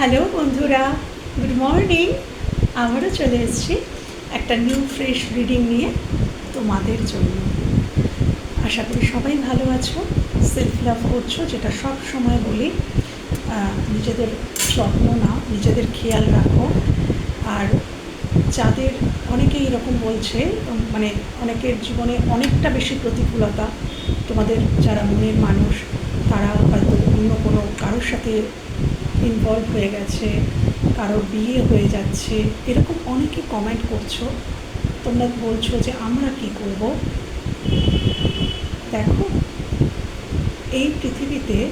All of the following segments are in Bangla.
হ্যালো বন্ধুরা, গুড মর্নিং। আবারও চলে এসেছি একটা নিউ ফ্রেশ রিডিং নিয়ে তোমাদের জন্য। আশা করি সবাই ভালো আছো সেলফ লাভ করছ, যেটা সব সময় বলি নিজেদের যত্ন নাও, নিজেদের খেয়াল রাখো। আর যাদের অনেকেই এরকম বলছে মানে অনেকের জীবনে অনেকটা বেশি প্রতিকূলতা তোমাদের যারা মনের মানুষ, তারা হয়তো অন্য কোনো কারোর সাথে ইনভলভ হয়ে গেছে কারোর বিয়ে হয়ে যাচ্ছে, এরকম অনেকে কমেন্ট করছ। তোমরা বলছো যে, আমরা কি করব? দেখো, এই পৃথিবীতে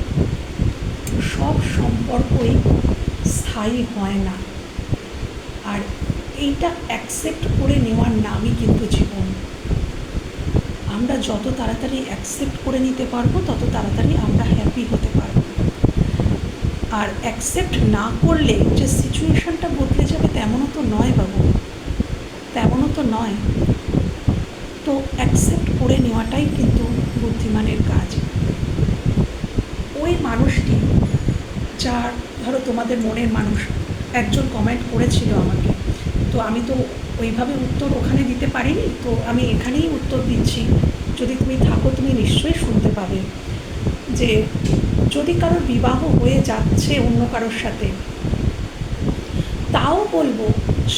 সব সম্পর্কই স্থায়ী হয় না। আর এইটা অ্যাকসেপ্ট করে নেওয়ার নামই কিন্তু জীবন। আমরা যত তাড়াতাড়ি অ্যাকসেপ্ট করে নিতে পারব, তত তাড়াতাড়ি আমরা হ্যাপি হতে পারব। আর অ্যাকসেপ্ট না করলে যে সিচুয়েশনটা বদলে যাবে তেমনও তো নয় বাবু। তেমনও তো নয়। তো অ্যাকসেপ্ট করে নেওয়াটাই কিন্তু বুদ্ধিমানের কাজ। ওই মানুষটি, যার ধরো তোমাদের মনের মানুষ, একজন কমেন্ট করেছিল আমাকে। তো আমি তো ওইভাবে উত্তর ওখানে দিতে পারিনি, তো আমি এখানেই উত্তর দিচ্ছি। যদি তুমি থাকো, তুমি নিশ্চয়ই শুনতে পাবে যে যদি কারোর বিবাহ হয়ে যাচ্ছে অন্য কারোর সাথে, তাও বলব,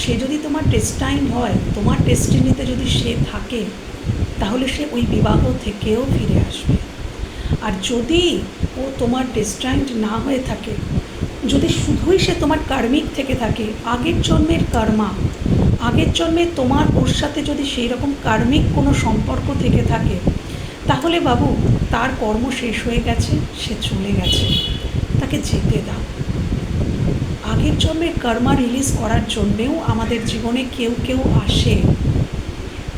সে যদি তোমার টেস্টাইন হয়, তোমার টেস্টিনিতে যদি সে থাকে, তাহলে সে ওই বিবাহ থেকেও ফিরে আসবে। আর যদি ও তোমার ডেস্টাইন্ড না হয়ে থাকে, যদি শুধুই সে তোমার কার্মিক থেকে থাকে, আগের জন্মের কর্মা আগের জন্মে তোমার ওর সাথে যদি সেই রকম কার্মিক কোনো সম্পর্ক থেকে থাকে, তাহলে বাবু তার কর্ম শেষ হয়ে গেছে, সে চলে গেছে। তাকে যেতে দাও। আগের জন্মের কর্মা রিলিজ করার জন্যেও আমাদের জীবনে কেউ কেউ আসে।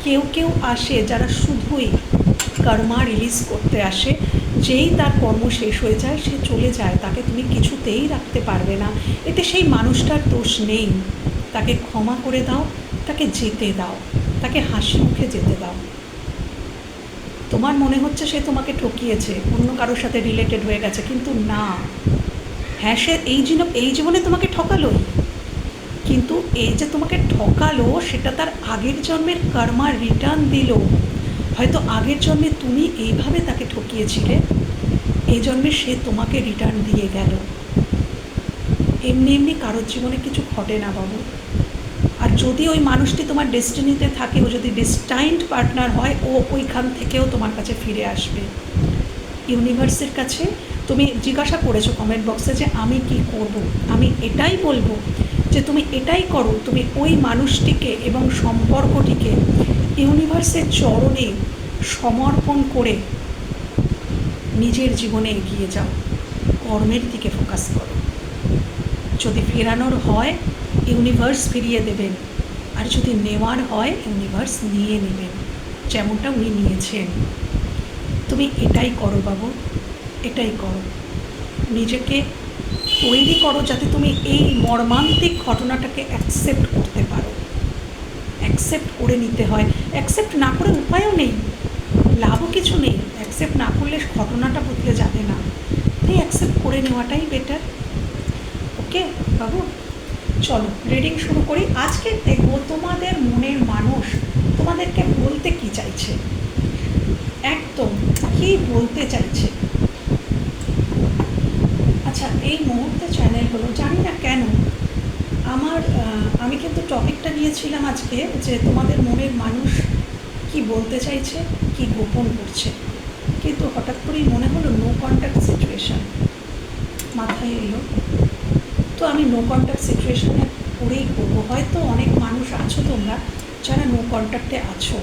কেউ কেউ আসে যারা শুধুই কর্মা রিলিজ করতে আসে। যেই তার কর্ম শেষ হয়ে যায়, সে চলে যায়। তাকে তুমি কিছুতেই রাখতে পারবে না। এতে সেই মানুষটার দোষ নেই। তাকে ক্ষমা করে দাও, তাকে যেতে দাও, তাকে হাসি মুখে যেতে দাও। তোমার মনে হচ্ছে সে তোমাকে ঠকিয়েছে, অন্য কারোর সাথে রিলেটেড হয়ে গেছে, কিন্তু না। হ্যাঁ সে এই জীবন এই জীবনে তোমাকে ঠকালোই। কিন্তু এই যে তোমাকে ঠকালো, সেটা তার আগের জন্মের কর্মা রিটার্ন দিল। হয়তো আগের জন্মে তুমি এইভাবে তাকে ঠকিয়েছিলে, এই জন্মে সে তোমাকে রিটার্ন দিয়ে গেল। এমনি এমনি কারোর জীবনে কিছু ঘটে না বাবু। আর যদি ওই মানুষটি তোমার ডেস্টিনিতে থাকে, ও যদি ডিস্টাইন্ড পার্টনার হয়, ও ওইখান থেকেও তোমার কাছে ফিরে আসবে। ইউনিভার্সের কাছে তুমি জিজ্ঞাসা করেছ কমেন্ট বক্সে যে আমি কি করব? আমি এটাই বলব যে তুমি এটাই করো, তুমি ওই মানুষটিকে এবং সম্পর্কটিকে ইউনিভার্সের চরণে সমর্পণ করে নিজের জীবনে এগিয়ে যাও। কর্মের দিকে ফোকাস করো। যদি ফেরানোর হয় ইউনিভার্স ফিরিয়ে দেবেন। আর যদি নেওয়ার হয় ইউনিভার্স নিয়ে নেবেন। যেমনটা উনি নিয়েছেন। তুমি এটাই করো বাবু, এটাই করো। নিজেকে তৈরি করো যাতে তুমি এই মর্মান্তিক ঘটনাটাকে অ্যাকসেপ্ট করতে পারো। অ্যাকসেপ্ট করে নিতে হয়। অ্যাকসেপ্ট না করে উপায়ও নেই। লাভও কিছু নেই। অ্যাকসেপ্ট না করলে ঘটনাটা বদলে যাবে না। তাই অ্যাকসেপ্ট করে নেওয়াটাই বেটার ওকে বাবু? চলো রিডিং শুরু করি। আজকে দেখব তোমাদের মনের মানুষ তোমাদেরকে বলতে কি চাইছে। একদম কি বলতে চাইছে? আচ্ছা এই মুহূর্তে চ্যানেল হলো, জানি না কেন, আমার আমি কিন্তু টপিকটা নিয়েছিলাম আজকে যে তোমাদের মনের মানুষ কি বলতে চাইছে, কি গোপন করছে। কিন্তু হঠাৎ করেই মনে হলো নো কন্ট্যাক্ট সিচুয়েশান মাথায় এলো। তো আমি নো কন্ট্যাক্ট সিচুয়েশানে করেই করব হয়তো অনেক মানুষ আছো তোমরা যারা নো কন্ট্যাক্টে আছো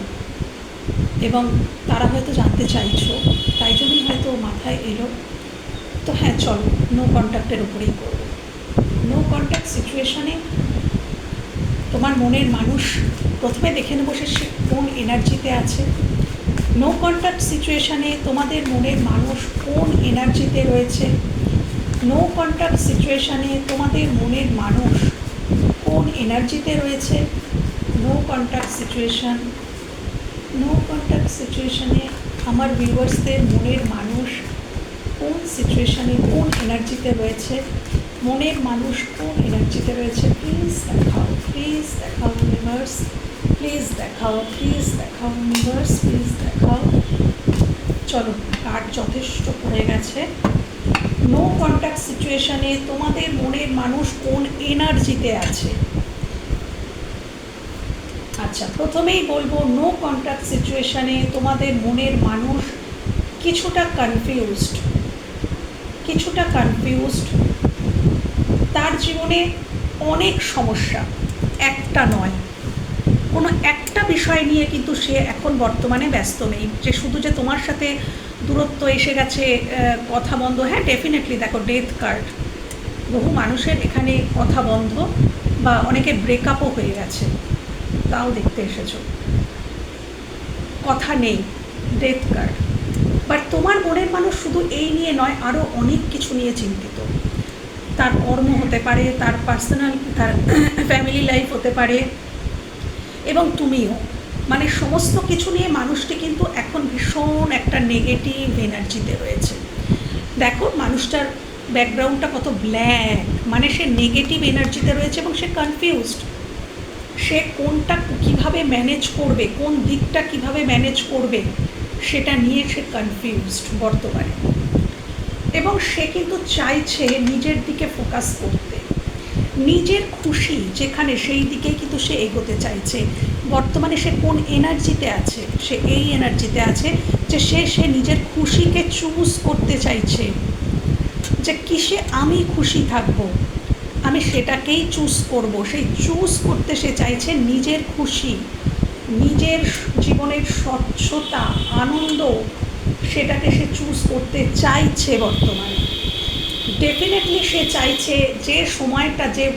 এবং তারা হয়তো জানতে চাইছো, তাই জন্যই হয়তো মাথায় এলো। তো হ্যাঁ চলো নো কন্ট্যাক্টের উপরেই করব নো কন্ট্যাক্ট সিচুয়েশানে তোমার মনের মানুষ প্রথমে দেখে নেব সে কোন এনার্জিতে আছে। নো কন্ট্যাক্ট সিচুয়েশানে তোমাদের মনের মানুষ কোন এনার্জিতে রয়েছে। নো কন্ট্যাক্ট সিচুয়েশানে তোমাদের মনের মানুষ কোন এনার্জিতে রয়েছে? No contact situation no contact সিচুয়েশানে আমার ভিউয়ার্সদের মনের মানুষ কোন সিচুয়েশানে কোন এনার্জিতে রয়েছে? মনের মানুষ কোন এনার্জিতে রয়েছে? প্লিজ দেখাও প্লিজ দেখাও ইউনিভার্স প্লিজ দেখাও প্লিজ দেখাও ইউনিভার্স প্লিজ দেখাও। চলো কার্ড যথেষ্ট পড়ে গেছে। নো কন্ট্যাক্ট সিচুয়েশনে তোমাদের মনের মানুষ কোন এনার্জিতে আছে? আচ্ছা প্রথমেই বলব নো কন্ট্যাক্ট সিচুয়েশনে তোমাদের মনের মানুষ কিছুটা কনফিউজড কিছুটা কনফিউজড তার জীবনে অনেক সমস্যা, একটা নয়। কোনো একটা বিষয় নিয়ে কিন্তু সে এখন বর্তমানে ব্যস্ত নেই। যে শুধু যে তোমার সাথে দূরত্ব এসে গেছে কথা বন্ধ। হ্যাঁ ডেফিনেটলি দেখো ডেথ কার্ড বহু মানুষের এখানে কথা বন্ধ বা অনেকের ব্রেকআপও হয়ে গেছে। তাও দেখতে এসেছ। কথা নেই ডেথ কার্ড বাট তোমার মনের মানুষ শুধু এই নিয়ে নয় আরও অনেক কিছু নিয়ে চিন্তিত। তার কর্ম হতে পারে, তার পার্সোনাল তার ফ্যামিলি লাইফ হতে পারে, এবং তুমিও। মানে সমস্ত কিছু নিয়ে মানুষটি কিন্তু এখন ভীষণ একটা নেগেটিভ এনার্জিতে রয়েছে। দেখো, মানুষটার ব্যাকগ্রাউন্ডটা কত ব্ল্যাক মানে সে নেগেটিভ এনার্জিতে রয়েছে এবং সে কনফিউজড সে কোনটা কীভাবে ম্যানেজ করবে, কোন দিকটা কীভাবে ম্যানেজ করবে, সেটা নিয়ে সে কনফিউজড বর্তমানে। এবং সে কিন্তু চাইছে নিজের দিকে ফোকাস করতে। নিজের খুশি যেখানে সেই দিকেই কিন্তু সে এগোতে চাইছে। বর্তমানে সে কোন এনার্জিতে আছে? সে এই এনার্জিতে আছে যে সে সে নিজের খুশিকে চুজ করতে চাইছে। যে কিসে আমি খুশি থাকব? আমি সেটাকেই চুজ করব। সেই চুজ করতে সে চাইছে নিজের খুশি, নিজের জীবনের স্বচ্ছতা, আনন্দ, সেটাকে সে চুজ করতে চাইছে বর্তমানে। ডেফিনেটলি সে চাইছে যে সময়টা, যে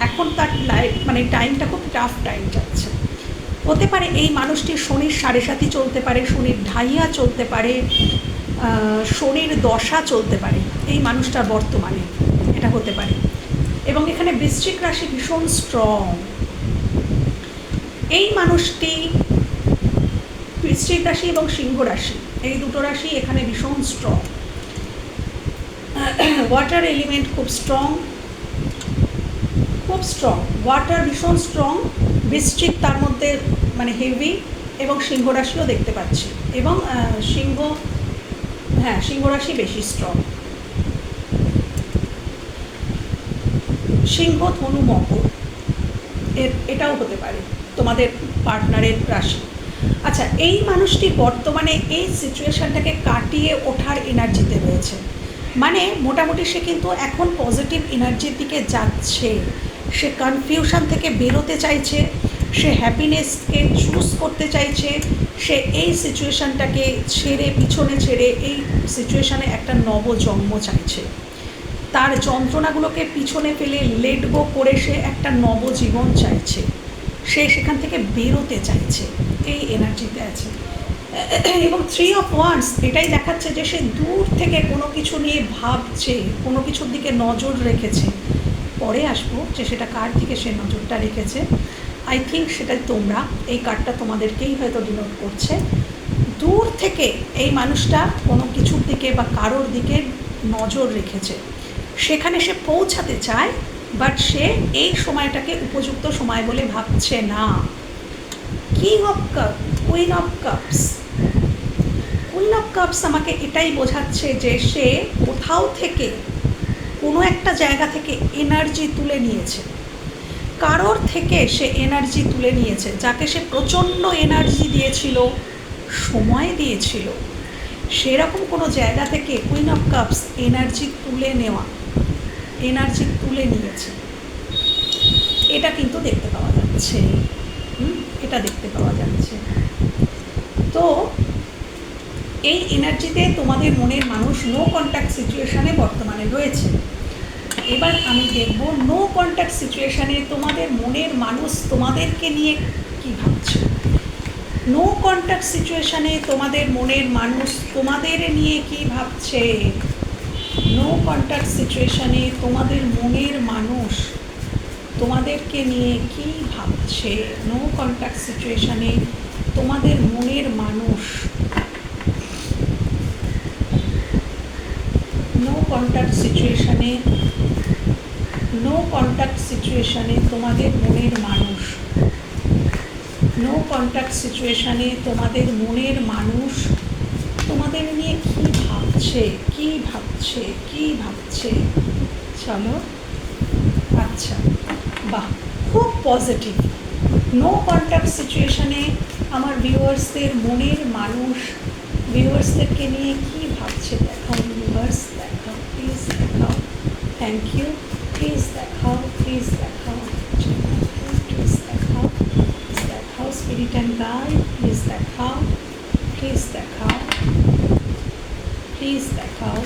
এখন তার লাইফ মানে টাইমটা খুব টাফ টাইম যাচ্ছে। হতে পারে এই মানুষটির শনির সাড়ে সাথী চলতে পারে, শনির ঢাইয়া চলতে পারে শনির দশা চলতে পারে, এই মানুষটার বর্তমানে এটা হতে পারে। এবং এখানে বৃশ্চিক রাশি ভীষণ স্ট্রং এই মানুষটি বৃশ্চিক রাশি এবং সিংহ রাশি, এই দুটো রাশি এখানে ভীষণ স্ট্রং ওয়াটার এলিমেন্ট খুব স্ট্রং খুব স্ট্রং ওয়াটার ভীষণ স্ট্রং বৃশ্চিক তার মধ্যে মানে হেভি এবং সিংহ রাশিও দেখতে পাচ্ছি। এবং সিংহ হ্যাঁ সিংহ রাশি বেশি স্ট্রং সিংহ ধনু মকর এটাও হতে পারে তোমাদের পার্টনারের রাশি। আচ্ছা এই মানুষটি বর্তমানে এই সিচুয়েশানটাকে কাটিয়ে ওঠার এনার্জিতে রয়েছে। মানে মোটামুটি সে কিন্তু এখন পজিটিভ এনার্জির দিকে যাচ্ছে। সে কনফিউশন থেকে বেরোতে চাইছে, সে হ্যাপিনেসকে চুজ করতে চাইছে, সে এই সিচুয়েশানটাকে ছেড়ে, পিছনে ছেড়ে এই সিচুয়েশানে একটা নবজন্ম চাইছে। তার যন্ত্রণাগুলোকে পিছনে ফেলে লেট গো করে সে একটা নবজীবন চাইছে। সে সেখান থেকে বেরোতে চাইছে, এই এনার্জিতে আছে। এবং থ্রি অফ ওয়ান্স এটাই দেখাচ্ছে যে সে দূর থেকে কোনো কিছু নিয়ে ভাবছে, কোনো কিছুর দিকে নজর রেখেছে। পরে আসব যে সেটা কার দিকে সে নজরটা রেখেছে। আই থিঙ্ক সেটা তোমরা। এই কার্ডটা তোমাদেরকেই হয়তো ডিনোট করছে। দূর থেকে এই মানুষটা কোনো কিছুর দিকে বা কারোর দিকে নজর রেখেছে। সেখানে সে পৌঁছাতে চায় বাট সে এই সময়টাকে উপযুক্ত সময় বলে ভাবছে না। King of cup queen of cups queen of cups আমাকে এটাই বোঝাচ্ছে যে সে কোথাও থেকে কোনো একটা জায়গা থেকে এনার্জি তুলে নিয়েছে। কারোর থেকে সে এনার্জি তুলে নিয়েছে, যাকে সে প্রচণ্ড এনার্জি দিয়েছিল, সময় দিয়েছিল। সেরকম কোনো জায়গা থেকে কুইন অফ কাপস এনার্জি তুলে নেওয়া এনার্জি তুলে নিয়েছে। এটা কিন্তু দেখতে পাওয়া যাচ্ছে। এটা দেখতে পাওয়া যাচ্ছে। তো এই এনার্জিতে তোমাদের মনের মানুষ নো কন্ট্যাক্ট সিচুয়েশানে বর্তমানে রয়েছে। এবার আমি দেখব নো কন্ট্যাক্ট সিচুয়েশানে তোমাদের মনের মানুষ তোমাদেরকে নিয়ে কি ভাবছে। নো কন্ট্যাক্ট সিচুয়েশানে তোমাদের মনের মানুষ তোমাদের নিয়ে কি ভাবছে। নো কন্ট্যাক্ট সিচুয়েশানে তোমাদের মনের মানুষ তোমাদেরকে নিয়ে কি ভাবছে। নো কন্ট্যাক্ট সিচুয়েশানে তোমাদের মনের মানুষ নো কন্ট্যাক্ট সিচুয়েশানে নো কন্ট্যাক্ট সিচুয়েশানে তোমাদের মনের মানুষ। নো কন্ট্যাক্ট সিচুয়েশানে তোমাদের মনের মানুষ তোমাদের নিয়ে কী ভাবছে কী ভাবছে কী ভাবছে? চলো আচ্ছা বাহ খুব পজিটিভ নো কন্ট্যাক্ট সিচুয়েশানে আমার ভিউয়ার্সদের মনের মানুষ ভিউয়ার্সদেরকে নিয়ে কী ভাবছে দেখাও ভিউয়ার্স দেখাও প্লিজ দেখাও থ্যাংক ইউ প্লিজ দেখাও প্লিজ দেখাও প্লিজ দেখাও প্লিজ দেখাও স্পিরিট অ্যান্ড গাইড প্লিজ দেখাও প্লিজ দেখাও প্লিজ দেখাও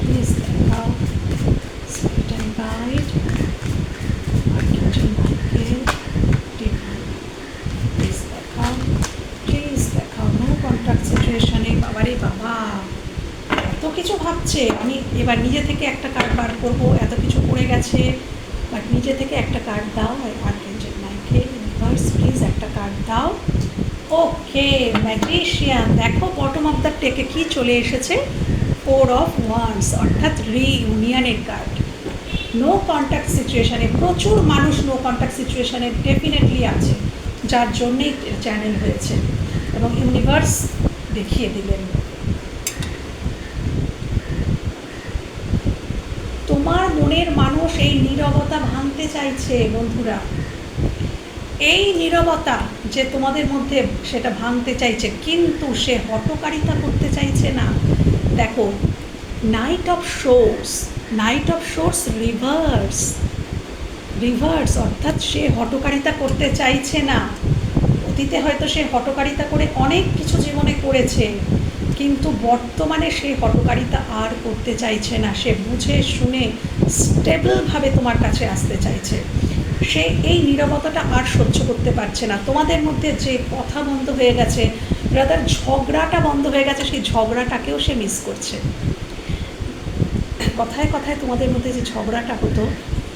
প্লিজ দেখাও spirit and guide Archangel Michael, Divine. Please দেখাও প্লিজ দেখাও নো কন্ট্রাক্ট সিচুয়েশনে বাবারে বাবা এত ভাবছে আমি এবার নিজে থেকে একটা কার্ড বার করব, এত কিছু পড়ে গেছে বাট নিজে থেকে একটা কার্ড দাও আর্কেঞ্জেল মাইকেল ইউনিভার্স প্লিজ একটা কার্ড দাও। ওকে ম্যাগনেশিয়ান দেখো বটম অফ দ্য টেকে কি চলে এসেছে? ফোর অফ ওয়ান্স অর্থাৎ রিইউনিয়নের কার্ড নো কন্ট্যাক্ট সিচুয়েশানে প্রচুর মানুষ নো কন্ট্যাক্ট সিচুয়েশানে ডেফিনেটলি আছে, যার জন্যেই চ্যানেল হয়েছে। এবং ইউনিভার্স দেখিয়ে দিলেন তোমার মনের মানুষ এই নীরবতা ভাঙতে চাইছে, বন্ধুরা। এই নীরবতা যে তোমাদের মধ্যে সেটা ভাঙতে চাইছে, কিন্তু সে হটকারিতা করতে চাইছে না। দেখো knight of swords knight of swords reverse reverse অর্থাৎ সে হটকারিতা করতে চাইছে না। অতীতে হয়তো সে হটকারিতা করে অনেক কিছু জীবনে করেছে, কিন্তু বর্তমানে সে হটকারিতা আর করতে চাইছে না। সে বুঝে, শুনে স্টেবলভাবে তোমার কাছে আসতে চাইছে। সে এই নীরবতাটা আর সহ্য করতে পারছে না। তোমাদের মধ্যে যে কথা বন্ধ হয়ে গেছে রাদার ঝগড়াটা বন্ধ হয়ে গেছে, সেই ঝগড়াটাকেও সে মিস করছে। কথায় কথায় তোমাদের মধ্যে যে ঝগড়াটা হতো,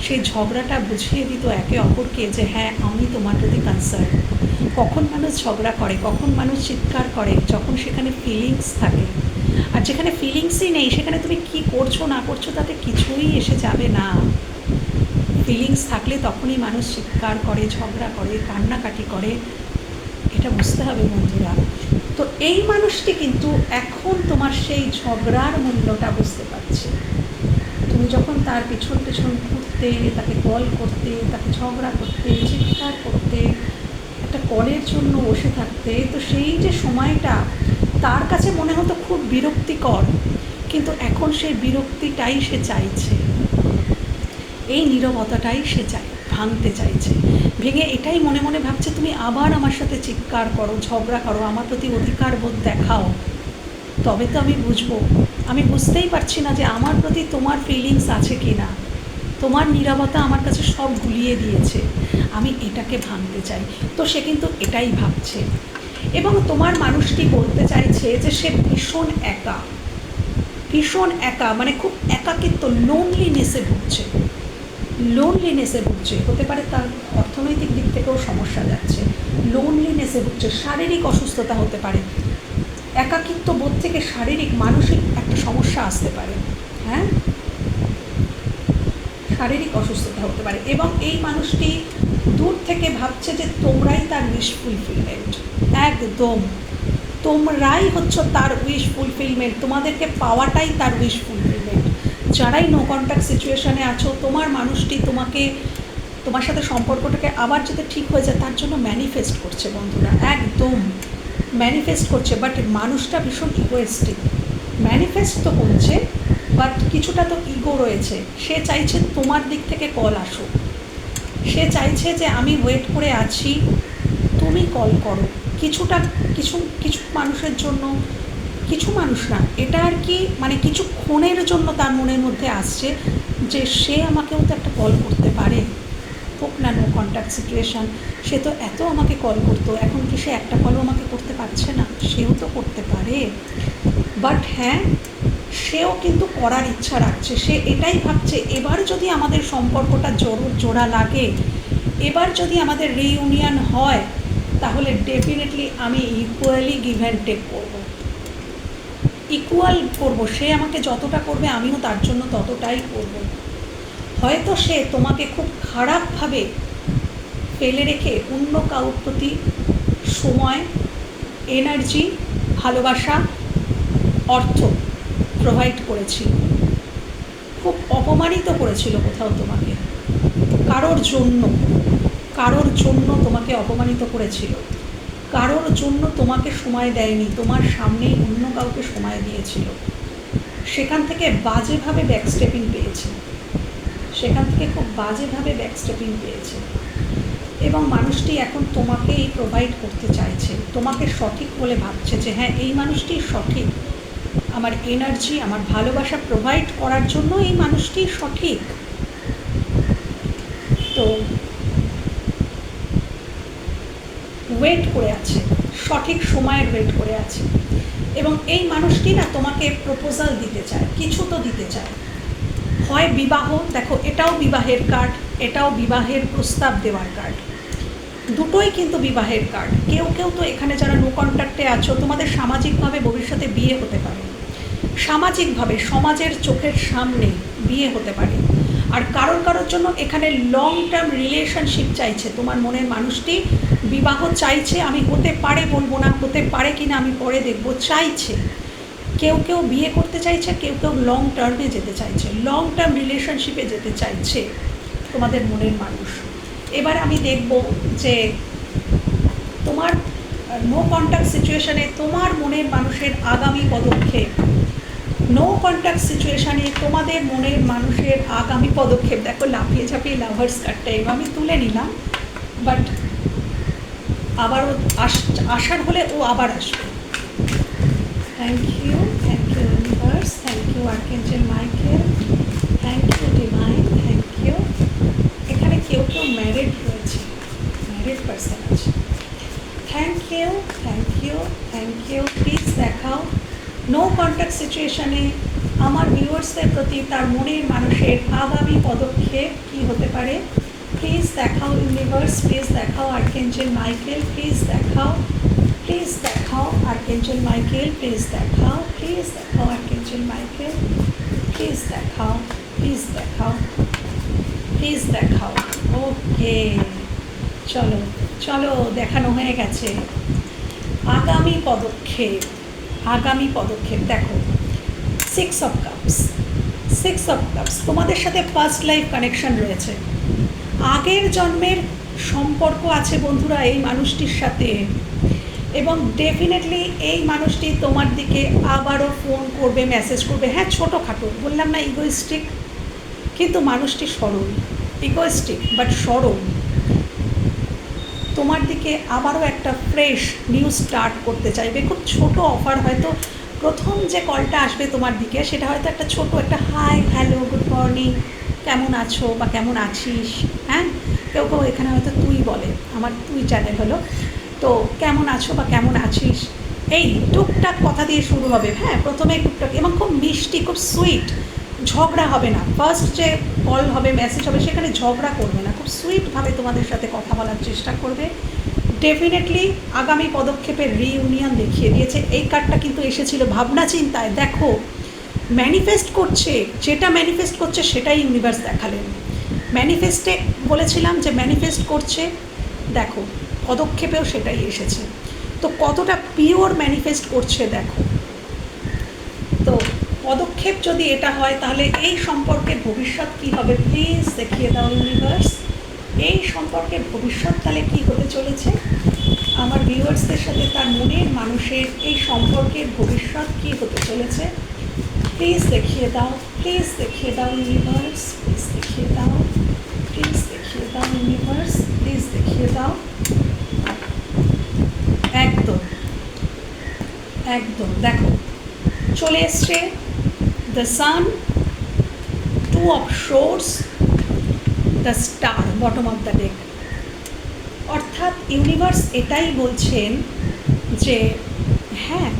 সেই ঝগড়াটা বুঝিয়ে দিত একে অপরকে যে হ্যাঁ আমি তোমার প্রতি কনসার্ন কখন মানুষ ঝগড়া করে, কখন মানুষ চিৎকার করে, যখন সেখানে ফিলিংস থাকে। আর যেখানে ফিলিংসই নেই, সেখানে তুমি কি করছ, না করছ, তাতে কিছুই এসে যাবে না। ফিলিংস থাকলে তখনই মানুষ চিৎকার করে, ঝগড়া করে, কান্নাকাটি করে। এটা বুঝতে হবে বন্ধুরা। তো এই মানুষটি কিন্তু এখন তোমার সেই ঝগড়ার মূল্যটা বুঝতে পারছে। তুমি যখন তার পিছন পিছন ঘুরতে, তাকে কল করতে, তাকে ঝগড়া করতে, চিৎকার করতে, একটা কলের জন্য বসে থাকতে, তো সেই যে সময়টা তার কাছে মনে হতো খুব বিরক্তিকর, কিন্তু এখন সেই বিরক্তিটাই সে চাইছে। এই নীরবতাটাই সে চাই, ভাঙতে চাইছে। ভেঙে এটাই মনে মনে ভাবছে, তুমি আবার আমার সাথে চিৎকার করো, ঝগড়া করো, আমার প্রতি অধিকার বোধ দেখাও। তবে তো আমি বুঝব, আমি বুঝতেই পারছি না যে আমার প্রতি তোমার ফিলিংস আছে কি না তোমার নীরবতা আমার কাছে সব গুলিয়ে দিয়েছে। আমি এটাকে ভাঙতে চাই। তো সে কিন্তু এটাই ভাবছে। এবং তোমার মানুষটি বলতে চাইছে যে সে ভীষণ একা। ভীষণ একা মানে খুব একাকিত্ব লোনলিনেসে ভুগছে। লোনলিনেসে ভুগছে। হতে পারে তার অর্থনৈতিক দিক থেকেও সমস্যা যাচ্ছে। লোনলিনেসে ভুগছে। শারীরিক অসুস্থতা হতে পারে। একাকিত্ব বোধ থেকে শারীরিক, মানসিক একটা সমস্যা আসতে পারে। হ্যাঁ? শারীরিক অসুস্থতা হতে পারে। এবং এই মানুষটি দূর থেকে ভাবছে যে তোমরাই তার উইশ ফুলফিলমেন্ট একদম। তোমরাই হচ্ছে তার উইশ ফুলফিলমেন্ট তোমাদেরকে পাওয়াটাই তার উইশ ফুলফিলমেন্ট যারাই নো কন্ট্যাক্ট সিচুয়েশানে আছো, তোমার মানুষটি তোমাকে, তোমার সাথে সম্পর্কটাকে আবার যাতে ঠিক হয়ে যায়, তার জন্য ম্যানিফেস্ট করছে বন্ধুরা। একদম। ম্যানিফেস্ট করছে। বাট মানুষটা ভীষণ ইগোয়েস্টিক ম্যানিফেস্ট তো করছে বাট কিছুটা তো ইগো রয়েছে। সে চাইছে তোমার দিক থেকে কল আসুক। সে চাইছে যে আমি ওয়েট করে আছি, তুমি কল করো। কিছুটা, কিছু কিছু মানুষের জন্য, কিছু মানুষ না, এটা আর কি মানে কিছু ক্ষণের জন্য তার মনের মধ্যে আসছে যে সে আমাকেও তো একটা কল করতে পারে। হোক না নো কন্ট্যাক্ট সিচুয়েশান সে তো এত আমাকে কল করতো, এখন কি সে একটা কলও আমাকে করতে পারছে না? সেও তো করতে পারে। বাট হ্যাঁ সেও কিন্তু করার ইচ্ছা রাখছে। সে এটাই ভাবছে, এবার যদি আমাদের সম্পর্কটা জোর, জোড়া লাগে, এবার যদি আমাদের রিইউনিয়ন হয়, তাহলে ডেফিনেটলি আমি ইকুয়ালি গিভ অ্যান্ড টেক করব। ইকুয়াল করব। সে আমাকে যতটা করবে, আমিও তার জন্য ততটাই করব। হয়তো সে তোমাকে খুব খারাপভাবে ফেলে রেখে অন্য কাউর প্রতি সময় এনার্জি ভালোবাসা, অর্থ প্রোভাইড করেছিল। খুব অপমানিত করেছিল কোথাও তোমাকে। কারোর জন্য কারোর জন্য তোমাকে অপমানিত করেছিল। কারোর জন্য তোমাকে সময় দেয়নি, তোমার সামনেই অন্য কাউকে সময় দিয়েছিল। সেখান থেকে বাজেভাবে ব্যাকস্টেপিং পেয়েছে। সেখান থেকে খুব বাজেভাবে ব্যাকস্টেপিং পেয়েছে। এবং মানুষটি এখন তোমাকেই প্রোভাইড করতে চাইছে। তোমাকে সঠিক বলে ভাবছে যে হ্যাঁ এই মানুষটি সঠিক। আমার এনার্জি আমার ভালোবাসা প্রোভাইড করার জন্য এই মানুষটি সঠিক। তো ওয়েট করে আছে, সঠিক সময়ের ওয়েট করে আছে। এবং এই মানুষটি না তোমাকে প্রপোজাল দিতে চায়, কিছু তো দিতে চায়। হয় বিবাহ, দেখো এটাও বিবাহের কার্ড এটাও বিবাহের প্রস্তাব দেওয়ার কার্ড দুটোই কিন্তু বিবাহের কার্ড কেউ কেউ তো এখানে যারা নো কন্ট্যাক্টে আছো, তোমাদের সামাজিকভাবে ভবিষ্যতে বিয়ে হতে পারে। সামাজিকভাবে, সমাজের চোখের সামনে বিয়ে হতে পারে। আর কারোর কারোর জন্য এখানে লং টার্ম রিলেশনশিপ চাইছে। তোমার মনের মানুষটি বিবাহ চাইছে, আমি হতে পারে, বলব না, হতে পারে কি না আমি পরে দেখব, চাইছে। কেউ কেউ বিয়ে করতে চাইছে, কেউ কেউ লং টার্মে যেতে চাইছে। লং টার্ম রিলেশনশিপে যেতে চাইছে তোমাদের মনের মানুষ। এবার আমি দেখব যে তোমার নো কন্ট্যাক্ট সিচুয়েশানে তোমার মনের মানুষের আগামী পদক্ষেপ। নো কন্ট্যাক্ট সিচুয়েশানে তোমাদের মনের মানুষের আগামী পদক্ষেপ। দেখো, লাফিয়ে ঝাঁপিয়ে লাভার্স কার্ডটা এবার আমি তুলে নিলাম বাট আবারও আস, আসার হলে ও আবার আসবে। Thank you thank you universe thank you archangel Michael thank you divine thank you এখানে কেউ কেউ ম্যারিড রয়েছে ম্যারিড পার্সন আছে। Thank you thank you thank you please দেখাও। নো কন্ট্যাক্ট সিচুয়েশনে আমার ভিউয়ার্সদের প্রতি তার মনের মানুষের আগামী পদক্ষেপ কী হতে পারে? প্লিজ দেখাও ইউনিভার্স প্লিজ দেখাও আর্কেঞ্জেল মাইকেল প্লিজ দেখাও প্লিজ দেখাও আর্কেঞ্জেল মাইকেল প্লিজ দেখাও প্লিজ দেখাও আর্কেঞ্জেল মাইকেল প্লিজ দেখাও প্লিজ দেখাও। প্লিজ দেখাও। ওকে চলো চলো, দেখানো হয়ে গেছে। আগামী পদক্ষেপ আগামী পদক্ষেপ, দেখো six of cups six of cups তোমাদের সাথে ফার্স্ট লাইফ কানেকশন রয়েছে। আগের জন্মের সম্পর্ক আছে বন্ধুরা এই মানুষটির সাথে। এবং ডেফিনেটলি এই মানুষটি তোমার দিকে আবারও ফোন করবে মেসেজ করবে। হ্যাঁ ছোটোখাটো, বললাম না ইগোইস্টিক কিন্তু মানুষটি সরল ইগোইস্টিক বাট সরল। তোমার দিকে আবারও একটা ফ্রেশ নিউ স্টার্ট করতে চাইবে। খুব ছোট অফার হয়তো প্রথম যে কলটা আসবে তোমার দিকে, সেটা হয়তো একটা ছোট একটা হাই হ্যালো গুড মর্নিং কেমন আছো বা কেমন আছিস? হ্যাঁ? কেউ কেউ এখানে হয়তো তুই বলে, আমার তুই চ্যানেল হলো। তো কেমন আছো বা কেমন আছিস? এই টুকটাক কথা দিয়ে শুরু হবে। হ্যাঁ প্রথমে টুকটাক এবং খুব মিষ্টি, খুব সুইট ঝগড়া হবে না। ফার্স্ট যে কল হবে মেসেজ হবে, সেখানে ঝগড়া করবে না। খুব সুইটভাবে তোমাদের সাথে কথা বলার চেষ্টা করবে। ডেফিনেটলি আগামী পদক্ষেপের রিইউনিয়ন দেখিয়ে দিয়েছে। এই কার্ডটা কিন্তু এসেছিল ভাবনা চিন্তায়। দেখো ম্যানিফেস্ট করছে, যেটা ম্যানিফেস্ট করছে সেটাই ইউনিভার্স দেখালেন। ম্যানিফেস্টে বলেছিলাম যে ম্যানিফেস্ট করছে, দেখো, পদক্ষেপেও সেটাই এসেছে। তো কতটা পিওর ম্যানিফেস্ট করছে, দেখো। তো পদক্ষেপ যদি এটা হয়, তাহলে এই সম্পর্কের ভবিষ্যৎ কি হবে? প্লিজ দেখিয়ে দাও ইউনিভার্স এই সম্পর্কের ভবিষ্যৎ তাহলে কী হতে চলেছে? আমার ভিউয়ার্সদের সাথে তার মনের মানুষের এই সম্পর্কের ভবিষ্যৎ কী হতে চলেছে? প্লিজ দেখিয়ে দাও প্লিজ দেখিয়ে দাও ইউনিভার্স প্লিজ দেখিয়ে দাও প্লিজ দেখিয়ে দাও ইউনিভার্স প্লিজ দেখিয়ে দাও। একদম একদম। দেখো, চলে এসছে the sun two of swords the star bottom of the deck অর্থাৎ ইউনিভার্স এটাই বলছেন যে হ্যাঁ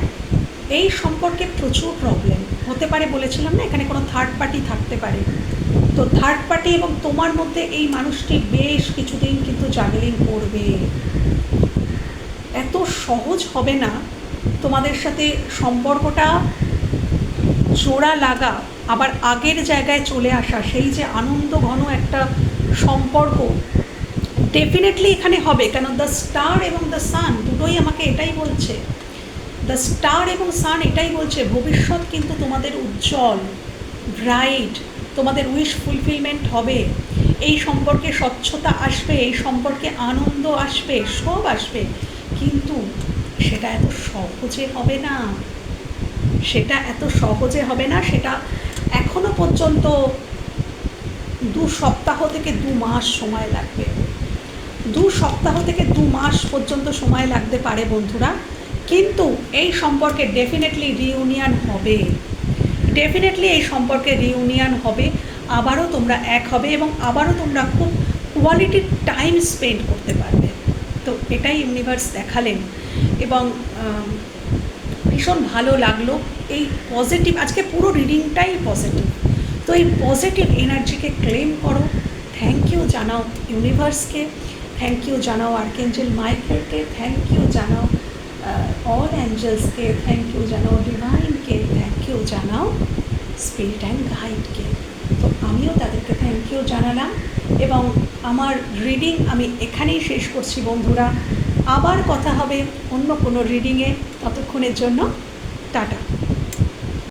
এই সম্পর্কে প্রচুর প্রবলেম হতে পারে বলেছিলাম না, এখানে কোনো থার্ড পার্টি থাকতে পারে। তো থার্ড পার্টি এবং তোমার মধ্যে এই মানুষটি বেশ কিছুদিন কিন্তু জাগলিং করবে। এত সহজ হবে না তোমাদের সাথে সম্পর্কটা জোড়া লাগা আবার আগের জায়গায় চলে আসা, সেই যে আনন্দ ঘন একটা সম্পর্ক ডেফিনেটলি এখানে হবে, কেন দ্য স্টার এবং দ্য সান দুটোই আমাকে এটাই বলছে। দ্য স্টার এবং সান এটাই বলছে, ভবিষ্যৎ কিন্তু তোমাদের উজ্জ্বল ব্রাইট তোমাদের উইশ ফুলফিলমেন্ট হবে। এই সম্পর্কে স্বচ্ছতা আসবে, এই সম্পর্কে আনন্দ আসবে, সব আসবে, কিন্তু সেটা এত সহজে হবে না। সেটা এত সহজে হবে না, সেটা এখনও পর্যন্ত দু সপ্তাহ থেকে দু মাস সময় লাগবে। দু সপ্তাহ থেকে দু মাস পর্যন্ত সময় লাগতে পারে বন্ধুরা, কিন্তু এই সম্পর্কে ডেফিনেটলি রিউনিয়ন হবে। ডেফিনেটলি এই সম্পর্কে রিউনিয়ন হবে, আবারও তোমরা এক হবে এবং আবারও তোমরা খুব কোয়ালিটি টাইম স্পেন্ড করতে পারবে। তো এটাই ইউনিভার্স দেখালেন এবং ভীষণ ভালো লাগল। এই পজিটিভ আজকে পুরো রিডিংটাই পজিটিভ তো এই পজিটিভ এনার্জিকে ক্লেম করো। থ্যাংক ইউ জানাও ইউনিভার্সকে থ্যাংক ইউ জানাও আর্কেঞ্জেল মাইকেলকে থ্যাংক ইউ জানাও অল অ্যাঞ্জেলসকে থ্যাংক ইউ জানাও ডিভাইনকে থ্যাংক ইউ জানাও স্পিরিট অ্যান্ড গাইডকে তো আমিও তাদেরকে থ্যাংক ইউ জানালাম। এবং আমার রিডিং আমি এখানেই শেষ করছি বন্ধুরা। আবার কথা হবে অন্য কোনো রিডিংয়ে ততক্ষণের জন্য টাটা।